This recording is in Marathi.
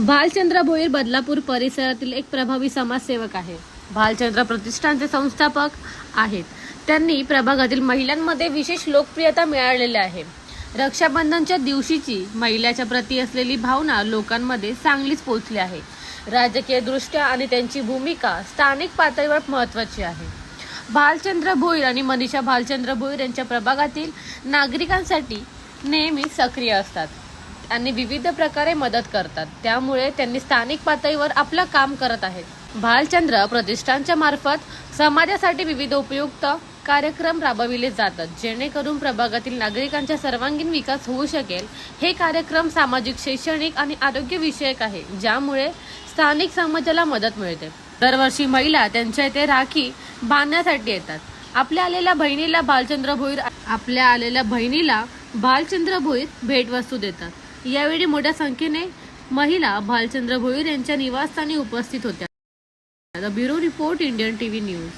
भालचंद्र भोईर बदलापूर परिसरातील एक प्रभावी समाजसेवक आहे. भालचंद्र प्रतिष्ठानचे संस्थापक आहेत. त्यांनी प्रभागातील महिलांमध्ये विशेष लोकप्रियता मिळालेली आहे. रक्षाबंधनच्या दिवशीची महिलाच्या प्रती असलेली भावना लोकांमध्ये चांगलीच पोचली आहे. राजकीय दृष्ट्या आणि त्यांची भूमिका स्थानिक पातळीवर महत्वाची आहे. भालचंद्र भोईर आणि मनीषा भालचंद्र भोईर यांच्या प्रभागातील नागरिकांसाठी नेहमी सक्रिय असतात. आणि विविध प्रकारे मदत करतात. त्यामुळे त्यांनी स्थानिक पातळीवर आपलं काम करत आहेत. भालचंद्र प्रतिष्ठानच्या मार्फत समाजासाठी विविध उपयुक्त कार्यक्रम राबविले जातात. जेणेकरून प्रभागातील नागरिकांचा सर्वांगीण विकास होऊ शकेल. हे कार्यक्रम सामाजिक शैक्षणिक आणि आरोग्य विषयक आहे ज्यामुळे स्थानिक समाजाला मदत मिळते. दरवर्षी महिला त्यांच्या इथे राखी बांधण्यासाठी येतात. आपल्या आलेल्या बहिणीला भालचंद्र भोईर आपल्या आलेल्या बहिणीला भालचंद्र भोईर भेटवस्तू देतात. यावेळी मोठ्या संख्येने महिला भालचंद्र भोईर यांच्या निवासस्थानी उपस्थित होत्या. The bureau report Indian TV news.